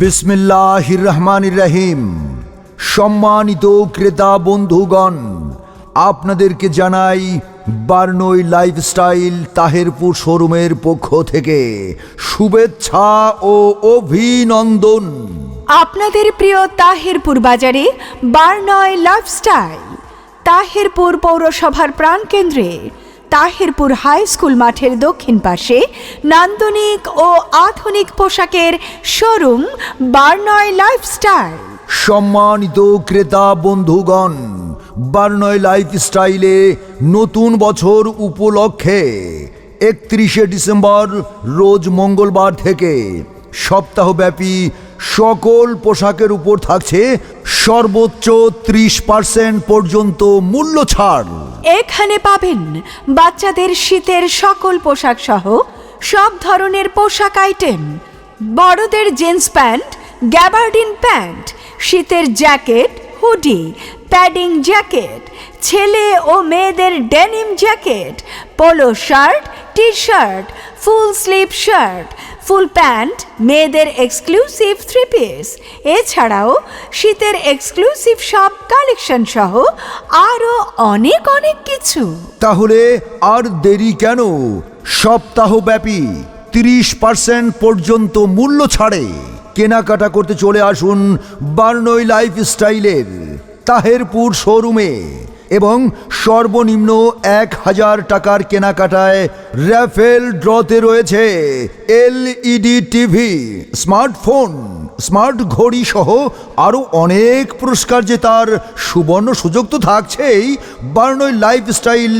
বিসমিল্লাহির রহমানির রহিম সম্মানিত ক্রেতা বন্ধুগণ, আপনাদেরকে জানাই বার্নই লাইফস্টাইল তাহেরপুর শোরুমের পক্ষ থেকে শুভেচ্ছা ও অভিনন্দন। আপনাদের প্রিয় তাহেরপুর বাজারে বারনয় লাইফস্টাইল, তাহেরপুর পৌরসভার প্রাণকেন্দ্রে তাহিরপুর হাই স্কুল মাঠের দক্ষিণ পাশে নান্দনিক ও আধুনিক পোশাকের শোরুম বারনয় লাইফস্টাইল। সম্মানিত ক্রেতা বন্ধুগণ, বার্নয় লাইফস্টাইলে নতুন বছর উপলক্ষে একত্রিশে ডিসেম্বর, রোজ মঙ্গলবার থেকে সপ্তাহব্যাপী সকল পোশাকের উপর থাকছে সর্বোচ্চ ত্রিশ পার্সেন্ট পর্যন্ত মূল্য ছাড়। এখানে পাবেন বাচ্চাদের শীতের সকল পোশাক সহ সব ধরনের পোশাক আইটেম। বড়দের জিন্স প্যান্ট, গ্যাবার্ডিন প্যান্ট, শীতের জ্যাকেট, হুডি, প্যাডিং জ্যাকেট, ছেলে ও মেয়েদের denim jacket, polo shirt T shirt full sleeve shirt full pant, মেয়েদের এক্সক্লুসিভ থ্রি পিস এছাড়াও শীতের এক্সক্লুসিভ সব কালেকশন সহ আরও অনেক অনেক কিছু। তাহলে আর দেরি কেন? সপ্তাহব্যাপী তিরিশ পার্সেন্ট পর্যন্ত মূল্য ছাড়ে। কেনাকাটা করতে চলে আসুন বার্নই লাইফ স্টাইলের তাহেরপুর শোরুমে। এবং সর্বনিম্ন এক হাজার টাকার কেনাকাটায় র্যাফেল ড্রতে রয়েছে এলইডি টিভি, স্মার্টফোন, স্মার্ট ঘড়ি সহ আরও অনেক পুরস্কার জেতার সুবর্ণ সুযোগ তো থাকছেই। বার্নই লাইফস্টাইল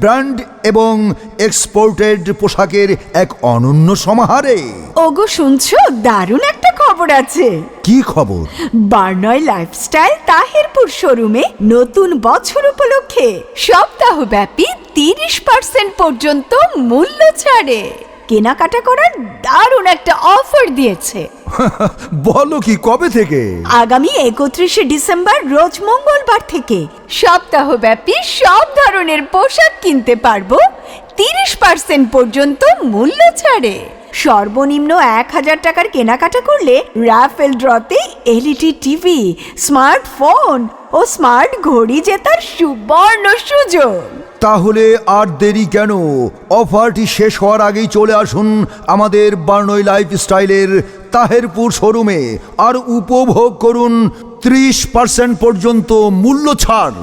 ব্র্যান্ড এবং এক্সপোর্টেড পোশাকের এক অনন্য সমাহারে। ওগো, শুনছো? দারুণ একটা খবর আছে? কি খবর? বার্নয় লাইফস্টাইল তাহিরপুর শোরুমে নতুন বছর উপলক্ষে সপ্তাহব্যাপী তিরিশ পার্সেন্ট পর্যন্ত মূল্য ছাড়ে। কেনাকাটা করার দারুণ একটা অফার দিয়েছে। বলো কি কবে থেকে? আগামী একত্রিশে ডিসেম্বর রোজ মঙ্গলবার থেকে সপ্তাহব্যাপী সব ধরনের পোশাক কিনতে পারব। তিরিশ পার্সেন্ট পর্যন্ত মূল্য ছাড়ে। সর্বনিম্ন এক হাজার টাকার কেনাকাটা করলে রাফেল ড্রতে এলইডি টিভি, স্মার্টফোন ও স্মার্ট ঘড়ি জেতার সুবর্ণ সুযোগ। তাহলে আর দেরি কেন? অফারটি শেষ হওয়ার আগেই চলে আসুন আমাদের বার্নই লাইফ স্টাইলের তাহেরপুর শোরুমে আর উপভোগ করুন ত্রিশ পার্সেন্ট পর্যন্ত মূল্য ছাড়।